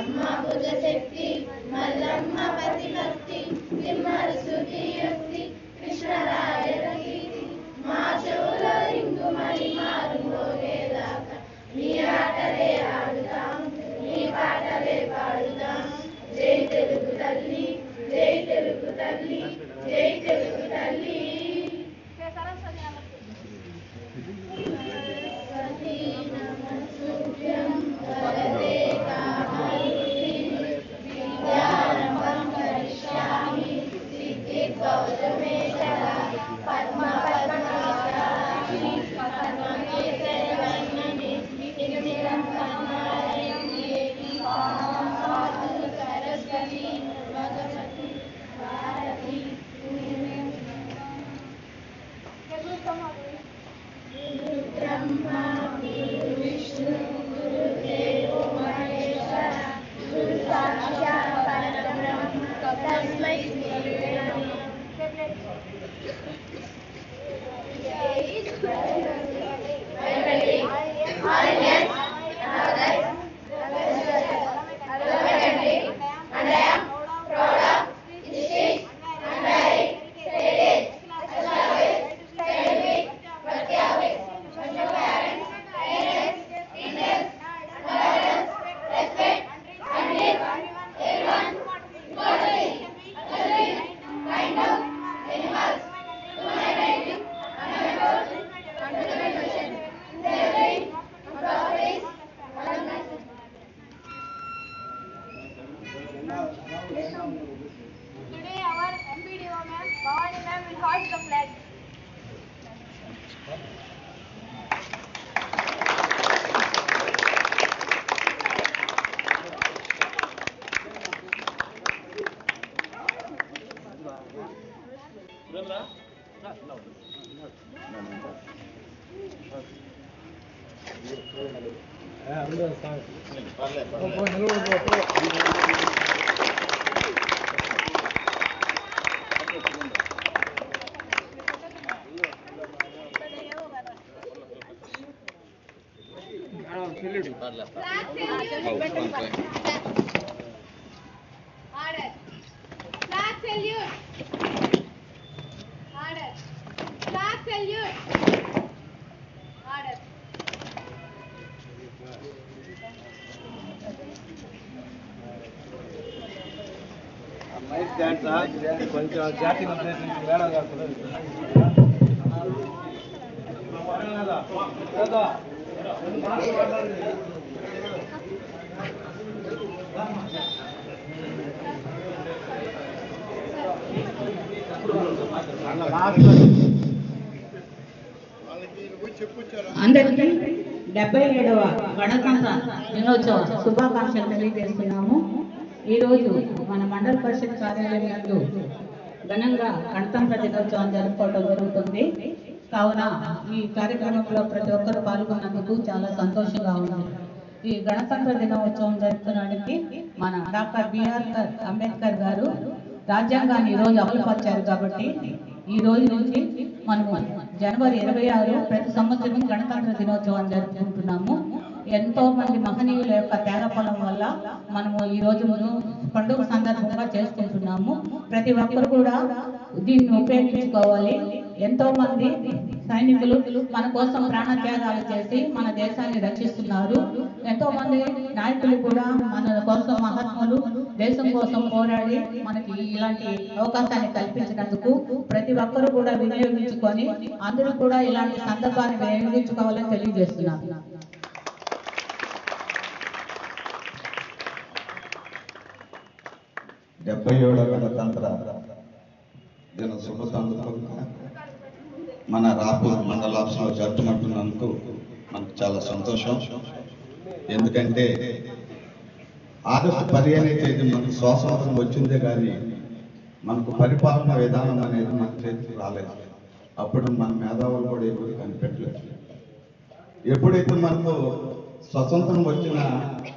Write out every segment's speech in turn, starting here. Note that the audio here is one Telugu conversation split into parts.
Mallamma భుజశక్తి Mallamma పతిపత్తి Remember that? No. No. Parla, parla. జాతిని ఉద్దేశించి మేడం గారు అందరికీ డెబ్బై ఏడవ గణతంత్ర దినోత్సవ శుభాకాంక్షలు తెలియజేస్తున్నాము. ఈరోజు మన మండల పరిషత్ కార్యాలయం నందు ఘనంగా గణతంత్ర దినోత్సవం జరుపుకోవడం జరుగుతుంది. కావున ఈ కార్యక్రమంలో ప్రతి ఒక్కరు పాల్గొన్నందుకు చాలా సంతోషంగా ఉంది. ఈ గణతంత్ర దినోత్సవం జరుపుకోవడానికి మన డాక్టర్ బిఆర్ అంబేద్కర్ గారు రాజ్యాంగాన్ని ఈరోజు అమలు అమలుపరిచారు కాబట్టి ఈ రోజు నుంచి మనము జనవరి ఇరవై ఆరు ప్రతి సంవత్సరం గణతంత్ర దినోత్సవం జరుపుకుంటున్నాము. ఎంతో మంది మహనీయుల యొక్క త్యాగఫలం వల్ల మనము ఈ రోజు పండుగ సందర్భంగా చేసుకుంటున్నాము. ప్రతి ఒక్కరు కూడా దీన్ని ఉపయోగించుకోవాలి. ఎంతో మంది సైనికులు మన కోసం ప్రాణ త్యాగాలు చేసి మన దేశాన్ని రక్షిస్తున్నారు. ఎంతో మంది నాయకులు కూడా మన కోసం మహాత్ములు దేశం కోసం పోరాడి మనకి ఇలాంటి అవకాశాన్ని కల్పించినందుకు ప్రతి ఒక్కరూ కూడా వినియోగించుకొని అందరూ కూడా ఇలాంటి సందర్భాన్ని వినియోగించుకోవాలని తెలియజేస్తున్నారు డెబ్బై ఏడవ గణతంత్ర దిన శుభ సందర్భంగా మన రాపూర్ మండల ఆఫీసులో జరుపుకుంటున్నందుకు మనకు చాలా సంతోషం. ఎందుకంటే ఆగస్టు పదిహేనే తేదీ మనకు స్వాతంత్రం వచ్చిందే కానీ మనకు పరిపాలన విధానం అనేది మన చేతికి రాలేదు. అప్పుడు మన మేధావులు కూడా ఎవరు కనిపెట్టలేదు. ఎప్పుడైతే మనకు స్వతంత్రం వచ్చిన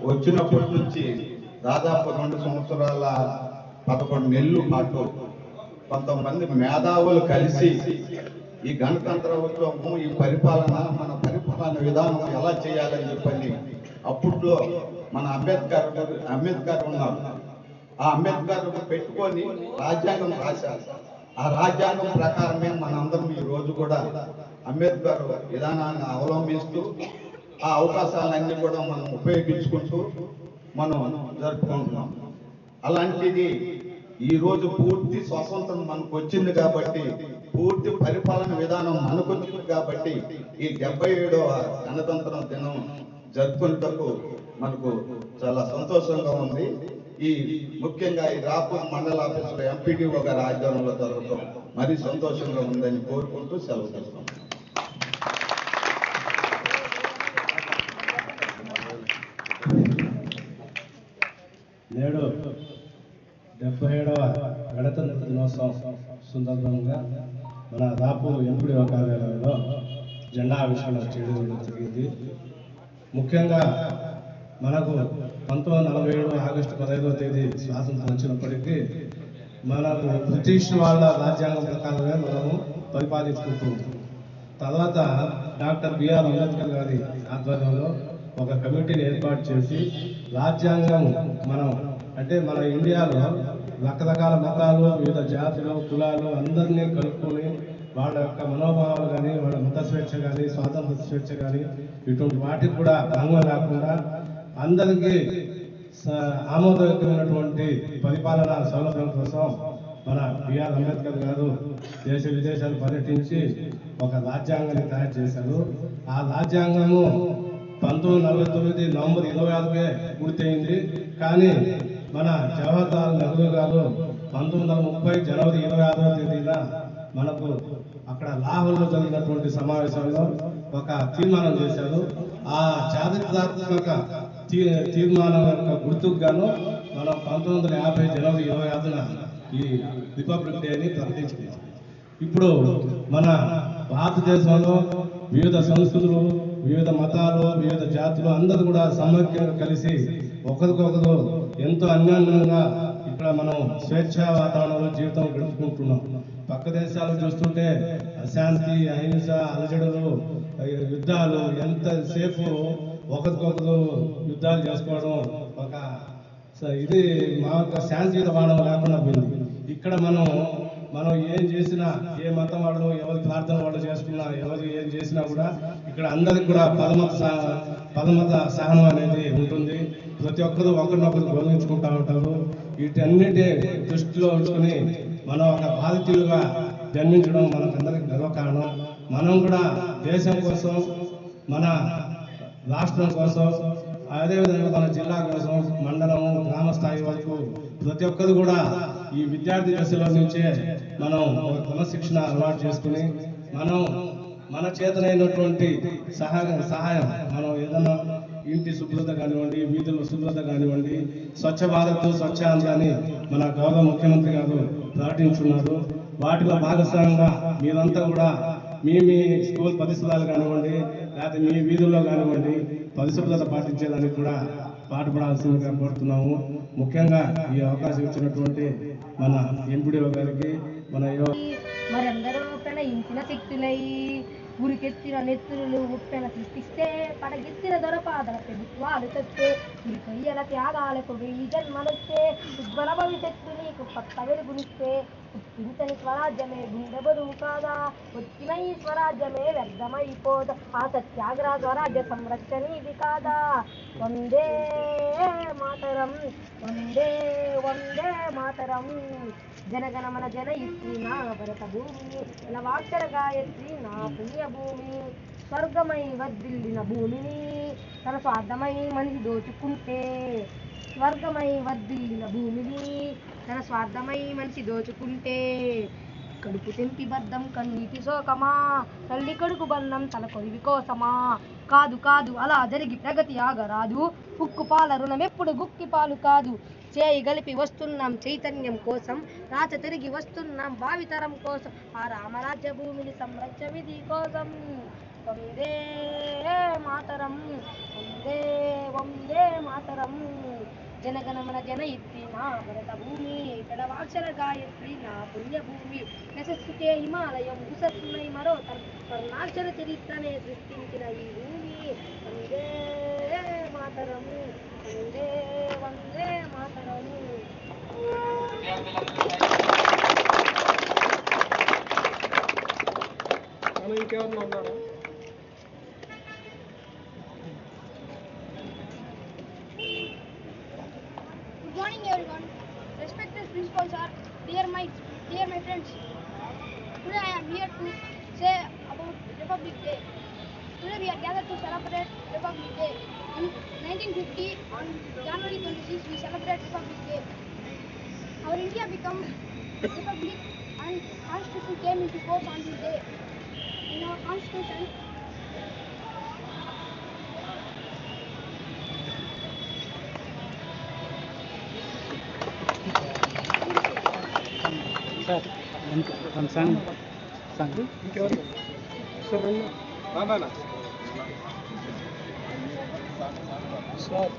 వచ్చినప్పటి నుంచి దాదాపు రెండు సంవత్సరాల పదకొండు నెలలు పాటు కొంతమంది మేధావులు కలిసి ఈ గణతంత్ర ఉత్సవం ఈ పరిపాలన మన పరిపాలన విధానం ఎలా చేయాలని చెప్పని అప్పట్లో మన అంబేద్కర్ గారు అంబేద్కర్ ఉన్నారు. ఆ అంబేద్కర్ పెట్టుకొని రాజ్యాంగం రాశారు. ఆ రాజ్యాంగం ప్రకారమే మనందరం ఈ రోజు కూడా అంబేద్కర్ విధానాన్ని అవలంబిస్తూ ఆ అవకాశాలన్నీ కూడా మనం ఉపయోగించుకుంటూ మనం జరుపుకుంటున్నాం. అలాంటిది ఈ రోజు పూర్తి స్వతంత్రం మనకు వచ్చింది కాబట్టి పూర్తి పరిపాలన విధానం మనకు వచ్చింది కాబట్టి ఈ డెబ్బై ఏడవ గణతంత్ర దినం జరుపుకున్నటకు మనకు చాలా సంతోషంగా ఉంది. ఈ ముఖ్యంగా ఈ రాపూర్ మండల ఆఫీసులో ఎంపీడీఓ గారి ఆధ్వర్యంలో జరగడం మరీ సంతోషంగా ఉందని కోరుకుంటూ సెలవు చేస్తాం నేడు డెబ్బై ఏడవ గణతంత్ర దినోత్సవం సందర్భంగా మన రాపు ఎంపీడీ కార్యాలయంలో జెండా ఆవిష్కరణ చేయడం జరిగింది. ముఖ్యంగా మనకు పంతొమ్మిది నలభై ఏడు ఆగస్టు పదహైదవ తేదీ స్వాతంత్రం వచ్చినప్పటికీ మనకు బ్రిటిష్ వాళ్ళ రాజ్యాంగం ప్రకారమే మనము పరిపాలించుకుంటున్నాం తర్వాత డాక్టర్ బిఆర్ అంబేద్కర్ గారి ఆధ్వర్యంలో ఒక కమిటీని ఏర్పాటు చేసి రాజ్యాంగం మనం అంటే మన ఇండియాలో రకరకాల మతాలు వివిధ జాతులు కులాలు అందరినీ కలుపుకొని వాళ్ళ యొక్క మనోభావాలు కానీ వాళ్ళ మత స్వేచ్ఛ కానీ స్వాతంత్ర స్వేచ్ఛ కానీ ఇటువంటి వాటికి కూడా భంగం లేకుండా అందరికీ స- ఆమోదయోగ్యమైనటువంటి పరిపాలన సౌలభ్యం కోసం మన బిఆర్ అంబేద్కర్ గారు దేశ విదేశాలు పర్యటించి ఒక రాజ్యాంగాన్ని తయారు చేశారు. ఆ రాజ్యాంగము పంతొమ్మిది నలభై తొమ్మిది నవంబర్ ఇరవై ఆరుకే పూర్తయింది. కానీ మన జవహర్లాల్ నెహ్రూ గారు పంతొమ్మిది వందల ముప్పై జనవరి ఇరవై ఆరవ తేదీన మనకు అక్కడ లాహోర్లో జరిగినటువంటి సమావేశంలో ఒక తీర్మానం చేశారు. ఆ చారిత్రాత్మక తీ- తీర్మానం యొక్క గుర్తుకు గాను మనం పంతొమ్మిది వందల యాభై జనవరి ఇరవై ఆరున ఈ రిపబ్లిక్ డేని ప్రకటించింది ఇప్పుడు మన భారతదేశంలో వివిధ సంస్కృతులు వివిధ మతాలు వివిధ జాతులు అందరూ కూడా సమైక్యంగా కలిసి ఒకరికొకరు ఎంతో అన్యోన్యంగా ఇక్కడ మనం స్వేచ్ఛ వాతావరణంలో జీవితం గడుపుకుంటున్నాం. పక్క దేశాలు చూస్తుంటే అశాంతి అహింస అలజడులు యుద్ధాలు ఎంతసేపు ఒకరికొకరు యుద్ధాలు చేసుకోవడం ఒక స- ఇది మా యొక్క శాంతియుత వాడడం లేకుండా పోయింది. ఇక్కడ మనం మనం ఏం చేసినా ఏ మతం వాళ్ళు ఎవరి ప్రార్థన వాడు చేసుకున్నా ఎవరు ఏం చేసినా కూడా ఇక్కడ అందరికి కూడా పదమత సహ- పదమత సహనం అనేది ఉంటుంది. ప్రతి ఒక్కరు ఒకరినొకరు బోధించుకుంటా ఉంటారు. వీటన్నిటి దృష్టిలో ఉంచుకొని మనం ఒక బాధితులుగా జన్మించడం మనకందరికి గర్వకారణం. మనం కూడా దేశం కోసం మన రాష్ట్రం కోసం అదేవిధంగా మన జిల్లా కోసం మండలము గ్రామ స్థాయి వరకు ప్రతి ఒక్కరు కూడా ఈ విద్యార్థి దశలో నుంచే మనం ఒక క్రమశిక్షణ అలవాటు చేసుకుని మనం మన చేతనైనటువంటి సహాయం సహాయం మనం ఏదైనా ఇంటి శుభ్రత కానివ్వండి వీధుల శుభ్రత కానివ్వండి స్వచ్ఛ భారత్ స్వచ్ఛ ఆంధ్ర అని మన గౌరవ ముఖ్యమంత్రి గారు ప్రకటించున్నారు. వాటిలో భాగస్వామ్యంగా మీరంతా కూడా మీ మీ స్కూల్ పరిసరాలు కానివ్వండి లేకపోతే మీ వీధుల్లో కానివ్వండి పరిశుభ్రత పాటించేదానికి కూడా పాటుపడాల్సిందిగా కోరుతున్నాము. ముఖ్యంగా ఈ అవకాశం ఇచ్చినటువంటి మన ఎంపీడీఓ గారికి మన యువ మరందరూ ఇంచిన శక్తులై ఉరికెత్తిన నెత్తులు ఉప్పెన సృష్టిస్తే పడగెత్తిన దొరపాదల ప్రభుత్వాలు తెస్తే ఈ త్యాగాలకు వెయ్యి జన్మలొస్తే ఉజ్వల భవిష్యత్తు నీకు కొత్త వెలుగునిస్తే పుట్టించని స్వరాజ్యమే గుండె కాదా? వచ్చిన ఈ స్వరాజ్యమే వ్యర్థమైపోదా. ఆ సత్యాగ్రహ స్వరాజ్య సంరక్షణ ఇది కాదా? వందే మాతరం వందే వందే మాతరం. జనగణమన జనయిత్రి నా భరత భూమి నవాక్షర గాయత్రి నా పుణ్య భూమి స్వర్గమై వర్ధిల్లిన భూమిని తన స్వార్థమై మనిషి దోచుకుంటే. స్వర్గమై వర్ధిల్లిన భూమిని తన స్వార్థమై మనిషి దోచుకుంటే. కడుపు తెంపి బద్దం కన్నీటి శోకమా. తల్లి కడుపు బంధం తన కొరివి కోసమా. కాదు కాదు అలా జరిగి ప్రగతి ఆగరాదు. ఉక్కు పాల రుణం ఎప్పుడు గుక్కి పాలు కాదు. చేయి గలిపి వస్తున్నాం చైతన్యం కోసం. రాచ తిరిగి వస్తున్నాం భావితరం కోసం. ఆ రామరాజ్య భూమిని సంరక్ష విధి కోసం. వందే మాతరం వందే వందే మాతరం. జనగణమన ఇత్తి నా భరత భూమి పెడవాక్షర గాయత్రి నా పుణ్యభూమి. భూమి హిమాలయం ఉసస్సునై మరో వర్ణాక్షర చరిత్రనే సృష్టించిన ఈ భూమి. వందే మాతరం వందే వందే మాతరం. ఉన్నారా Today we are gathered to celebrate Republic Day. In 1950, on January 26, we celebrate Republic Day. Our India became republic and constitution came into force on this day. In our constitution, sir one song song ఇంకెవరు సార్ సార్ Hello.